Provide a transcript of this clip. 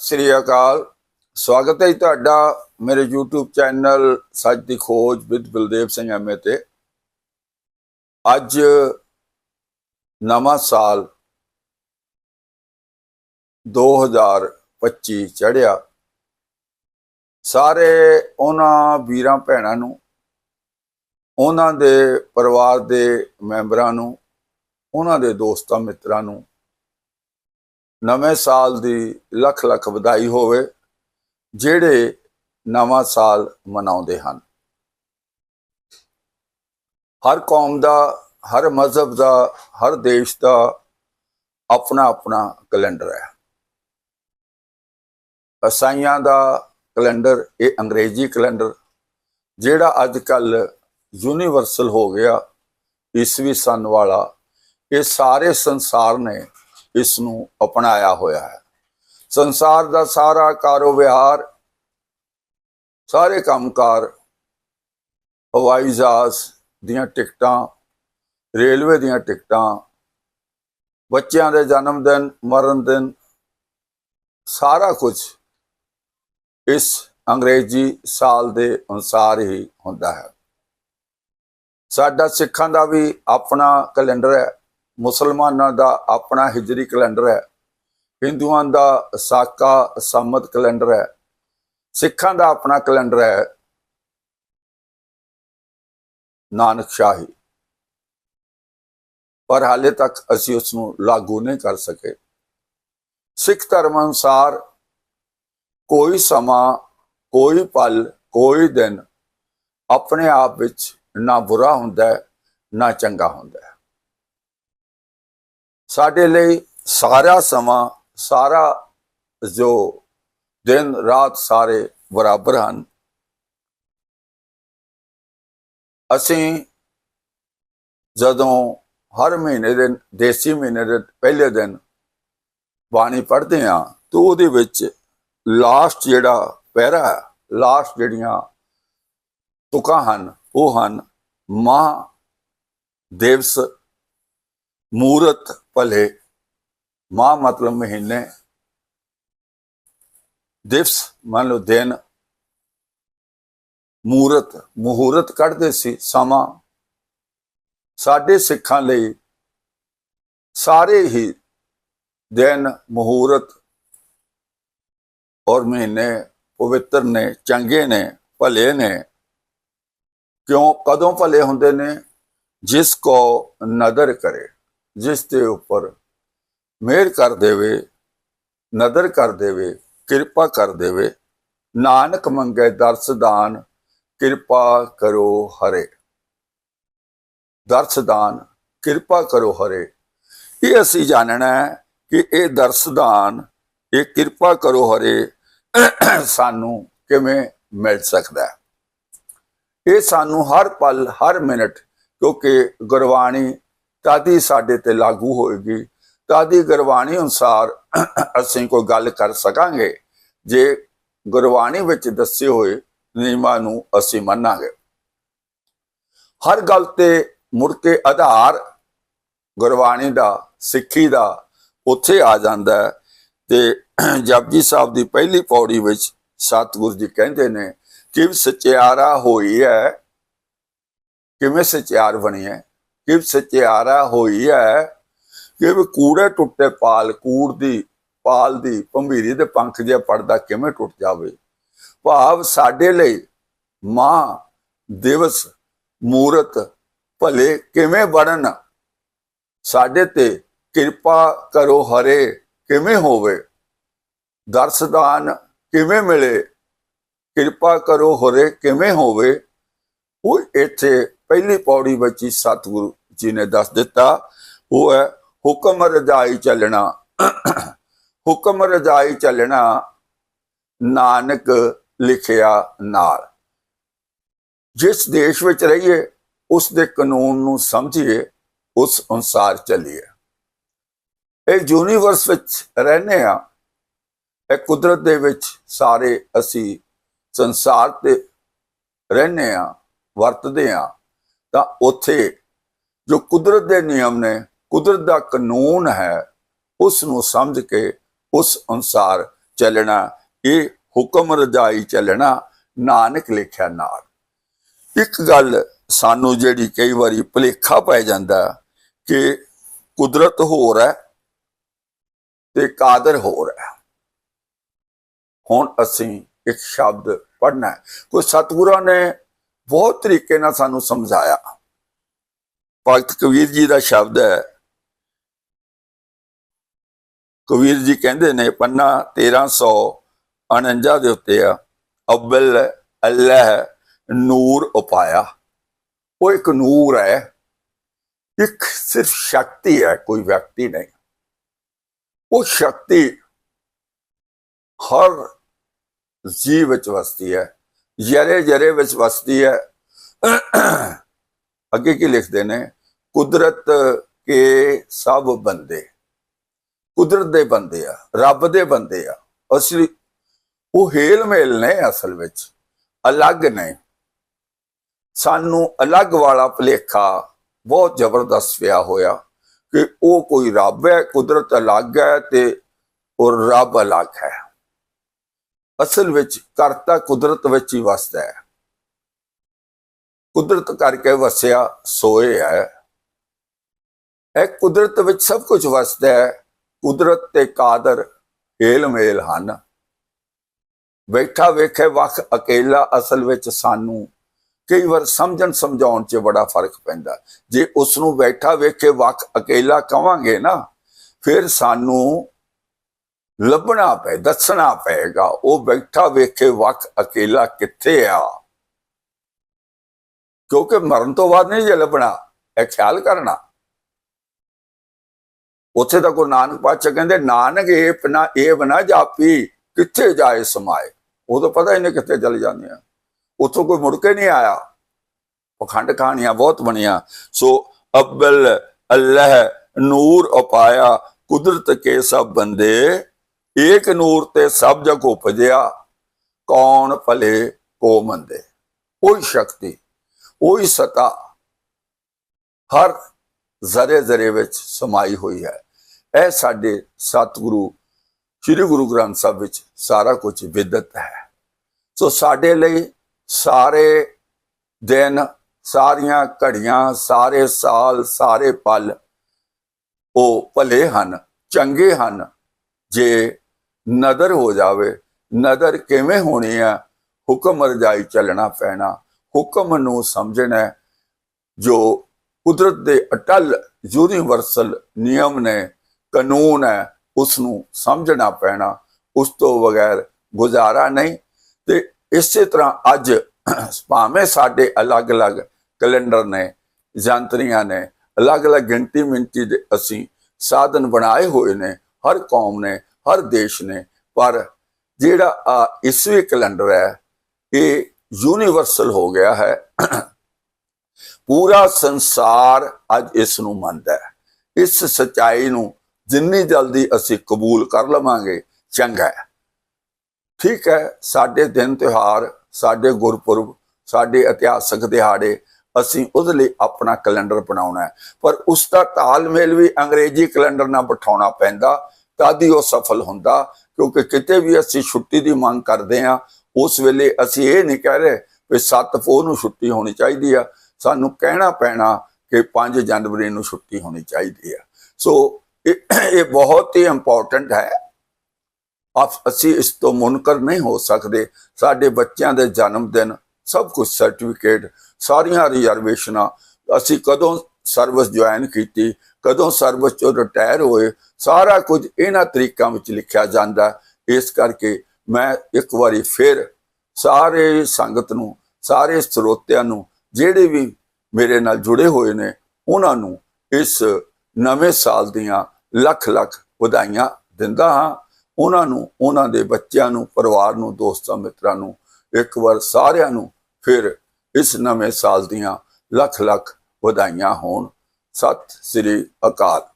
ਸਤਿ ਸ੍ਰੀ ਅਕਾਲ। ਸਵਾਗਤ ਹੈ ਜੀ ਤੁਹਾਡਾ ਮੇਰੇ YouTube ਚੈਨਲ ਸੱਚ ਦੀ ਖੋਜ ਵਿਦ ਬਲਦੇਵ ਸਿੰਘ ਐਮਏ ਤੇ। ਅੱਜ ਨਵਾਂ ਸਾਲ 2025 ਚੜਿਆ ਸਾਰੇ ਉਹਨਾਂ ਵੀਰਾਂ ਭੈਣਾਂ ਨੂੰ, ਉਹਨਾਂ ਦੇ ਪਰਿਵਾਰ ਦੇ ਮੈਂਬਰਾਂ ਨੂੰ, ਉਹਨਾਂ ਦੇ ਦੋਸਤਾਂ ਮਿੱਤਰਾਂ ਨੂੰ ਨਵੇਂ ਸਾਲ ਦੀ ਲੱਖ ਲੱਖ ਵਧਾਈ ਹੋਵੇ, ਜਿਹੜੇ ਨਵਾਂ ਸਾਲ ਮਨਾਉਂਦੇ ਹਨ। ਹਰ ਕੌਮ ਦਾ, ਹਰ ਮਜ਼ਹਬ ਦਾ, ਹਰ ਦੇਸ਼ ਦਾ ਆਪਣਾ ਆਪਣਾ ਕੈਲੰਡਰ ਹੈ। ਅਸਾਈਆਂ ਦਾ ਕੈਲੰਡਰ, ਇਹ ਅੰਗਰੇਜ਼ੀ ਕੈਲੰਡਰ, ਜਿਹੜਾ ਅੱਜ ਕੱਲ ਯੂਨੀਵਰਸਲ ਹੋ ਗਿਆ, ਈਸਵੀ ਸਨ ਵਾਲਾ, ਇਹ ਸਾਰੇ ਸੰਸਾਰ ਨੇ ਇਸ ਨੂੰ ਅਪਣਾਇਆ ਹੋਇਆ ਹੈ। ਸੰਸਾਰ ਦਾ ਸਾਰਾ ਕਾਰੋਬਾਰ ਸਾਰੇ ਕੰਮਕਾਰ, ਹਵਾਈ ਜਹਾਜ਼ ਦੀਆਂ ਟਿਕਟਾਂ, ਰੇਲਵੇ ਦੀਆਂ ਟਿਕਟਾਂ, ਬੱਚਿਆਂ ਦੇ ਜਨਮ ਦਿਨ, ਮਰਨ ਦਿਨ, ਸਾਰਾ ਕੁਝ ਇਸ ਅੰਗਰੇਜ਼ੀ ਸਾਲ ਦੇ ਅਨੁਸਾਰ ਹੀ ਹੁੰਦਾ ਹੈ। ਸਾਡਾ ਸਿੱਖਾਂ ਦਾ ਵੀ ਆਪਣਾ ਕੈਲੰਡਰ ਹੈ। ਮੁਸਲਮਾਨਾਂ ਦਾ ਆਪਣਾ ਹਿਜਰੀ ਕੈਲੰਡਰ ਹੈ। ਹਿੰਦੂਆਂ ਦਾ ਸਾਕਾ ਸੰਮਤ ਕੈਲੰਡਰ ਹੈ। ਸਿੱਖਾਂ ਦਾ ਆਪਣਾ ਕੈਲੰਡਰ ਹੈ। ਨਾਨਕ ਸ਼ਾਹੀ। ਪਰ ਹਾਲੇ ਤੱਕ ਅਸੀਂ ਉਸ ਨੂੰ ਲਾਗੂ ਨਹੀਂ ਕਰ ਸਕੇ। ਸਿੱਖ ਧਰਮ ਅਨੁਸਾਰ ਕੋਈ ਸਮਾਂ, ਕੋਈ ਪਲ, ਕੋਈ ਦਿਨ ਆਪਣੇ ਆਪ ਵਿੱਚ ਨਾ ਬੁਰਾ ਹੁੰਦਾ ਨਾ ਚੰਗਾ ਹੁੰਦਾ ਸਾਡੇ ਲਈ ਸਾਰਾ ਸਮਾਂ, ਸਾਰਾ ਜੋ ਦਿਨ ਰਾਤ ਸਾਰੇ ਬਰਾਬਰ ਹਨ। ਅਸੀਂ ਜਦੋਂ ਹਰ ਮਹੀਨੇ ਦੇ, ਦੇਸੀ ਮਹੀਨੇ ਦੇ ਪਹਿਲੇ ਦਿਨ ਬਾਣੀ ਪੜ੍ਹਦੇ ਹਾਂ, ਤਾਂ ਉਹਦੇ ਵਿੱਚ ਲਾਸਟ ਜਿਹੜਾ ਪਹਿਰਾ ਹੈ ਲਾਸਟ ਜਿਹੜੀਆਂ ਤੁਕਾਂ ਹਨ, ਉਹ ਹਨ ਮਹਾ ਦਿਵਸ ਮੂਰਤ ਭਲੇ ਮਾਹ ਮਤਲਬ ਮਹੀਨੇ, ਦਿਵਸ ਮੰਨ ਲਓ ਦਿਨ, ਮੂਰਤ, ਮਹੂਰਤ ਕੱਢਦੇ ਸੀ ਸਮਾਂ। ਸਾਡੇ ਸਿੱਖਾਂ ਲਈ ਸਾਰੇ ਹੀ ਦਿਨ, ਮਹੂਰਤ ਔਰ ਮਹੀਨੇ ਪਵਿੱਤਰ ਨੇ, ਚੰਗੇ ਨੇ, ਭਲੇ ਨੇ। ਕਿਉਂ? ਕਦੋਂ ਭਲੇ ਹੁੰਦੇ ਨੇ? ਜਿਸ ਕੋ ਨਦਰ ਕਰੇ। ਜਿਸ ਦੇ ਉੱਪਰ ਮਿਹਰ ਕਰ ਦੇਵੇ, ਨਦਰ ਕਰ ਦੇਵੇ, ਕਿਰਪਾ ਕਰ ਦੇਵੇ, ਨਾਨਕ ਮੰਗੇ ਦਰਸ ਦਾਨ, ਕਿਰਪਾ ਕਰੋ ਹਰੇ। ਦਰਸ ਦਾਨ, ਕਿਰਪਾ ਕਰੋ ਹਰੇ। ਇਹ ਅਸੀਂ ਜਾਣਨਾ ਹੈ ਕਿ ਇਹ ਦਰਸ ਦਾਨ, ਇਹ ਕਿਰਪਾ ਕਰੋ ਹਰੇ ਸਾਨੂੰ ਕਿਵੇਂ ਮਿਲ ਸਕਦਾ ਹੈ। ਇਹ ਸਾਨੂੰ ਹਰ ਪਲ, ਹਰ ਮਿੰਟ, ਕਿਉਂਕਿ ਗੁਰਬਾਣੀ ਤਾਦੀ ਸਾਡੇ ਤੇ ਲਾਗੂ ਹੋਏਗੀ? ਤਾਦੀ ਗੁਰਬਾਣੀ ਅਨੁਸਾਰ ਅਸੀਂ ਕੋਈ ਗੱਲ ਕਰ ਸਕਾਂਗੇ? ਜੇ ਗੁਰਬਾਣੀ ਵਿੱਚ ਦੱਸੇ ਹੋਏ ਨਿਯਮਾਂ ਨੂੰ ਅਸੀਂ ਮੰਨਾਂਗੇ। ਹਰ ਗੱਲ ਤੇ ਮੁੜ ਕੇ ਆਧਾਰ ਗੁਰਬਾਣੀ ਦਾ, ਸਿੱਖੀ ਦਾ ਉੱਥੇ ਆ ਜਾਂਦਾ ਹੈ ਤੇ ਜਪਜੀ ਸਾਹਿਬ ਦੀ ਪਹਿਲੀ ਪੌੜੀ ਵਿੱਚ ਸਤਿਗੁਰੂ ਜੀ ਕਹਿੰਦੇ ਨੇ ਕਿ ਸਚਿਆਰਾ ਹੋਈ ਹੈ, ਕਿਵੇਂ ਸਚਿਆਰ ਬਣੀ ਹੈ? ਕਿ ਸਚਿਆਰਾ ਹੋਈ ਹੈ ਕਿ ਵੀ ਕੂੜੇ ਟੁੱਟੇ ਪਾਲ, ਕੂੜ ਦੀ, ਪਾਲ ਦੀ ਭੰਬੀਰੀ ਦੇ ਪੰਖ ਜਿਹਾ ਪੜਦਾ ਕਿਵੇਂ ਟੁੱਟ ਜਾਵੇ। ਭਾਵ ਸਾਡੇ ਲਈ ਮਾਂ, ਦਿਵਸ, ਮੂਰਤ ਭਲੇ ਕਿਵੇਂ ਬਣਨ? ਸਾਡੇ ਤੇ ਕਿਰਪਾ ਕਰੋ ਹਰੇ, ਕਿਵੇਂ ਹੋਵੇ? ਦਰਸਦਾਨ ਕਿਵੇਂ ਮਿਲੇ? ਕਿਰਪਾ ਕਰੋ ਹਰੇ ਕਿਵੇਂ ਹੋਵੇ? ਉਹ ਇੱਥੇ ਪਹਿਲੀ ਪੌੜੀ ਵਿੱਚ ਸਤਿਗੁਰੂ। ਜੀ ਨੇ ਦੱਸ ਦਿੱਤਾ, ਉਹ ਹੈ ਹੁਕਮ ਰਜਾਈ ਚੱਲਣਾ। ਹੁਕਮ ਰਜਾਈ ਚੱਲਣਾ ਨਾਨਕ ਲਿਖਿਆ ਨਾਲ। ਜਿਸ ਦੇਸ਼ ਵਿੱਚ ਰਹੀਏ, ਉਸ ਦੇ ਕਾਨੂੰਨ ਨੂੰ ਸਮਝੀਏ, ਉਸ ਅਨੁਸਾਰ ਚੱਲੀਏ। ਇਹ ਯੂਨੀਵਰਸ ਵਿੱਚ ਰਹਿੰਦੇ ਆ ਇਹ ਕੁਦਰਤ ਦੇ ਵਿੱਚ ਸਾਰੇ ਅਸੀਂ ਸੰਸਾਰ ਤੇ ਰਹਿੰਦੇ ਆ ਵਰਤਦੇ ਆ ਤਾਂ ਉੱਥੇ ਜੋ ਕੁਦਰਤ ਦੇ ਨਿਯਮ ਨੇ, ਕੁਦਰਤ ਦਾ ਕਾਨੂੰਨ ਹੈ ਉਸ ਨੂੰ ਸਮਝ ਕੇ ਉਸ ਅਨੁਸਾਰ ਚੱਲਣਾ, ਇਹ ਹੁਕਮ ਰਜਾਈ ਚੱਲਣਾ, ਨਾਨਕ ਲਿਖਿਆ ਨਾਲ ਇੱਕ ਗੱਲ ਸਾਨੂੰ ਜਿਹੜੀ ਕਈ ਵਾਰੀ ਭੁਲੇਖਾ ਪੈ ਜਾਂਦਾ ਕਿ ਕੁਦਰਤ ਹੋਰ ਹੈ ਤੇ ਕਾਦਰ ਹੋਰ ਹੈ। ਹੁਣ ਅਸੀਂ ਇੱਕ ਸ਼ਬਦ ਪੜ੍ਹਨਾ ਹੈ। ਕੋਈ ਸਤਿਗੁਰਾਂ ਨੇ ਬਹੁਤ ਤਰੀਕੇ ਨਾਲ ਸਾਨੂੰ ਸਮਝਾਇਆ। ਭਗਤ ਕਬੀਰ ਜੀ ਦਾ ਸ਼ਬਦ ਹੈ। ਕਬੀਰ ਜੀ ਕਹਿੰਦੇ ਨੇ, ਪੰਨਾ 1349 ਦੇ ਉੱਤੇ ਆ। ਅਵਲ ਅੱਲਾਹ ਨੂਰ ਉਪਾਇਆ। ਉਹ ਇੱਕ ਨੂਰ ਹੈ। ਇੱਕ ਸਿਰਫ ਸ਼ਕਤੀ ਹੈ, ਕੋਈ ਵਿਅਕਤੀ ਨਹੀਂ। ਉਹ ਸ਼ਕਤੀ ਹਰ ਜੀਵ ਵਿੱਚ ਵਸਦੀ ਹੈ। ਜਰੇ ਜਰੇ ਵਿੱਚ ਵਸਦੀ ਹੈ। ਅੱਗੇ ਕੀ ਲਿਖਦੇ ਨੇ? ਕੁਦਰਤ ਕੇ ਸਭ ਬੰਦੇ। ਕੁਦਰਤ ਦੇ ਬੰਦੇ ਆ, ਰੱਬ ਦੇ ਬੰਦੇ ਆ। ਅਸਲੀ ਉਹ ਹੇਲ ਮੇਲ ਨੇ ਅਸਲ ਵਿੱਚ, ਅਲੱਗ ਨੇ। ਸਾਨੂੰ ਅਲੱਗ ਵਾਲਾ ਭਲੇਖਾ ਬਹੁਤ ਜ਼ਬਰਦਸਤ ਪਿਆ ਹੋਇਆ ਕਿ ਉਹ ਕੋਈ ਰੱਬ ਹੈ, ਕੁਦਰਤ ਅਲੱਗ ਹੈ ਤੇ ਉਹ ਰੱਬ ਅਲੱਗ ਹੈ। ਅਸਲ ਵਿੱਚ ਕਰਤਾ ਕੁਦਰਤ ਵਿੱਚ ਹੀ ਵਸਦਾ ਹੈ। ਕੁਦਰਤ ਕਰਕੇ ਵਸਿਆ, ਸੋਏ ਹੈ। ਇਹ ਕੁਦਰਤ ਵਿੱਚ ਸਭ ਕੁਝ ਵਸਦਾ ਹੈ। ਕੁਦਰਤ ਤੇ ਕਾਦਰ ਹੇਲ ਮੇਲ ਹਨ। ਬੈਠਾ ਵੇਖੇ ਵਕ ਅਕੇਲਾ ਅਸਲ ਵਿੱਚ ਸਾਨੂੰ ਕਈ ਵਾਰ ਸਮਝਣ ਸਮਝਾਉਣ 'ਚ ਬੜਾ ਫ਼ਰਕ ਪੈਂਦਾ। ਜੇ ਉਸ ਨੂੰ ਬੈਠਾ ਵੇਖੇ ਵਕ ਅਕੇਲਾ ਕਵਾਂਗੇ ਨਾ, ਫਿਰ ਸਾਨੂੰ ਲੱਭਣਾ ਪਏ ਦੱਸਣਾ ਪਏਗਾ, ਉਹ ਬੈਠਾ ਵੇਖੇ ਵਕ ਅਕੇਲਾ ਕਿੱਥੇ ਆ? ਕਿਉਂਕਿ ਮਰਨ ਤੋਂ ਬਾਅਦ ਨਹੀਂ ਜੇ ਲੱਭਣਾ ਇਹ ਖਿਆਲ ਕਰਨਾ। ਉੱਥੇ ਤਾਂ ਗੁਰੂ ਨਾਨਕ ਪਾਤਸ਼ਾਹ ਕਹਿੰਦੇ, ਨਾਨਕ ਇਹ ਪਨਾ ਇਹ ਬਣਾ ਜਾਪੀ, ਕਿੱਥੇ ਜਾਏ ਸਮਾਏ? ਉਹ ਤਾਂ ਪਤਾ ਹੀ ਨਹੀਂ ਕਿੱਥੇ ਚਲੇ ਜਾਂਦੇ ਆ। ਉੱਥੋਂ ਕੋਈ ਮੁੜ ਕੇ ਨਹੀਂ ਆਇਆ। ਪਖੰਡ ਕਹਾਣੀਆਂ ਬਹੁਤ ਬਣੀਆਂ। ਸੋ ਅਬਲ ਅੱਲਾਹ ਨੂਰ ਉਪਾਇਆ, ਕੁਦਰਤ ਕੇ ਸਭ ਬੰਦੇ, ਏਕ ਨੂਰ ਤੇ ਸਭ ਜਗ ਉਪਜਿਆ, ਕੌਣ ਭਲੇ ਕੋ ਮੰਦੇ? ਕੋਈ ਸ਼ਕਤੀ। ਉਹੀ ਸਤਾ ਹਰ ਜ਼ਰੇ ਜ਼ਰੇ ਵਿੱਚ ਸਮਾਈ ਹੋਈ ਹੈ। ਇਹ ਸਾਡੇ ਸਤਿਗੁਰੂ, ਸ੍ਰੀ ਗੁਰੂ ਗ੍ਰੰਥ ਸਾਹਿਬ ਵਿੱਚ ਸਾਰਾ ਕੁਝ ਵਿਦਤ ਹੈ। ਸੋ ਸਾਡੇ ਲਈ ਸਾਰੇ ਦਿਨ, ਸਾਰੀਆਂ ਘੜੀਆਂ, ਸਾਰੇ ਸਾਲ, ਸਾਰੇ ਪਲ ਉਹ ਭਲੇ ਹਨ, ਚੰਗੇ ਹਨ। ਜੇ ਨਦਰ ਹੋ ਜਾਵੇ, ਨਦਰ ਕਿਵੇਂ ਹੋਣੀ ਆ? ਹੁਕਮ ਰਜਾਈ ਚੱਲਣਾ ਪੈਣਾ। ਹੁਕਮ ਨੂੰ ਸਮਝਣਾ ਜੋ ਕੁਦਰਤ ਦੇ ਅਟਲ ਯੂਨੀਵਰਸਲ ਨਿਯਮ ਨੇ, ਕਾਨੂੰਨ ਹੈ ਉਸ ਨੂੰ ਸਮਝਣਾ ਪੈਣਾ। ਉਸ ਤੋਂ ਬਗੈਰ ਗੁਜ਼ਾਰਾ ਨਹੀਂ। ਤੇ ਇਸੇ ਤਰ੍ਹਾਂ ਅੱਜ ਭਾਵੇਂ ਸਾਡੇ ਅਲੱਗ-ਅਲੱਗ ਕੈਲੰਡਰ ਨੇ ਜੰਤਰੀਆਂ ਨੇ, ਅਲੱਗ-ਅਲੱਗ ਗਿਣਤੀ ਮਿੰਤੀ ਦੇ ਅਸੀਂ ਸਾਧਨ ਬਣਾਏ ਹੋਏ ਨੇ, ਹਰ ਕੌਮ ਨੇ, ਹਰ ਦੇਸ਼ ਨੇ, ਪਰ ਜਿਹੜਾ ਆ ਈਸਵੀ ਕੈਲੰਡਰ ਹੈ, ਇਹ ਯੂਨੀਵਰਸਲ ਹੋ ਗਿਆ ਹੈ। ਪੂਰਾ ਸੰਸਾਰ ਅੱਜ ਇਸ ਨੂੰ ਮੰਨਦਾ ਹੈ। ਇਸ ਸਚਾਈ ਨੂੰ ਜਿੰਨੀ ਜਲਦੀ ਅਸੀਂ ਕਬੂਲ ਕਰ ਲਵਾਂਗੇ, ਚੰਗਾ ਹੈ। ਠੀਕ ਹੈ, ਸਾਡੇ ਦਿਨ ਤਿਉਹਾਰ, ਸਾਡੇ ਗੁਰਪੁਰਬ, ਸਾਡੇ ਇਤਿਹਾਸਕ ਦਿਹਾੜੇ, ਅਸੀਂ ਉਹਦੇ ਲਈ ਆਪਣਾ ਕੈਲੰਡਰ ਬਣਾਉਣਾ ਹੈ। ਪਰ ਉਸ ਦਾ ਤਾਲਮੇਲ ਵੀ ਅੰਗਰੇਜ਼ੀ ਕੈਲੰਡਰ ਨਾਲ ਬਿਠਾਉਣਾ ਪੈਂਦਾ, ਤਦ ਹੀ ਉਹ ਸਫਲ ਹੁੰਦਾ, ਕਿਉਂਕਿ ਕਿਤੇ ਵੀ ਅਸੀਂ ਛੁੱਟੀ ਦੀ ਮੰਗ ਕਰਦੇ ਹਾਂ ਉਸ ਵੇਲੇ ਅਸੀਂ ਇਹ ਨਹੀਂ ਕਹਿ ਰਹੇ ਵੀ 7 ਪੋਹ ਨੂੰ ਛੁੱਟੀ ਹੋਣੀ ਚਾਹੀਦੀ ਆ। ਸਾਨੂੰ ਕਹਿਣਾ ਪੈਣਾ ਕਿ 5 ਜਨਵਰੀ ਨੂੰ ਛੁੱਟੀ ਹੋਣੀ ਚਾਹੀਦੀ ਆ। ਸੋ ਇਹ ਇਹ ਬਹੁਤ ਹੀ ਇੰਪੋਰਟੈਂਟ ਹੈ। ਆਪ ਅਸੀਂ ਇਸ ਤੋਂ ਮੁਨਕਰ ਨਹੀਂ ਹੋ ਸਕਦੇ। ਸਾਡੇ ਬੱਚਿਆਂ ਦੇ ਜਨਮ ਦਿਨ, ਸਭ ਕੁਝ ਸਰਟੀਫਿਕੇਟ ਸਾਰੀਆਂ ਰਿਜ਼ਰਵੇਸ਼ਨਾਂ ਅਸੀਂ ਕਦੋਂ ਸਰਵਿਸ ਜੁਆਇਨ ਕੀਤੀ, ਕਦੋਂ ਸਰਵਿਸ ਚੋਂ ਰਿਟਾਇਰ ਹੋਏ, ਸਾਰਾ ਕੁਝ ਇਹਨਾਂ ਤਰੀਕਾਂ ਵਿੱਚ ਲਿਖਿਆ ਜਾਂਦਾ। ਇਸ ਕਰਕੇ ਮੈਂ ਇੱਕ ਵਾਰੀ ਫਿਰ ਸਾਰੇ ਸੰਗਤ ਨੂੰ, ਸਾਰੇ ਸਰੋਤਿਆਂ ਨੂੰ, ਜਿਹੜੇ ਵੀ ਮੇਰੇ ਨਾਲ ਜੁੜੇ ਹੋਏ ਨੇ, ਉਹਨਾਂ ਨੂੰ ਇਸ ਨਵੇਂ ਸਾਲ ਦੀਆਂ ਲੱਖ ਲੱਖ ਵਧਾਈਆਂ ਦਿੰਦਾ ਹਾਂ। ਉਹਨਾਂ ਨੂੰ, ਉਹਨਾਂ ਦੇ ਬੱਚਿਆਂ ਨੂੰ, ਪਰਿਵਾਰ ਨੂੰ, ਦੋਸਤਾਂ, ਮਿੱਤਰਾਂ ਨੂੰ ਇੱਕ ਵਾਰ ਸਾਰਿਆਂ ਨੂੰ ਫਿਰ ਇਸ ਨਵੇਂ ਸਾਲ ਦੀਆਂ ਲੱਖ ਲੱਖ ਵਧਾਈਆਂ ਹੋਣ। ਸਤਿ ਸ੍ਰੀ ਅਕਾਲ।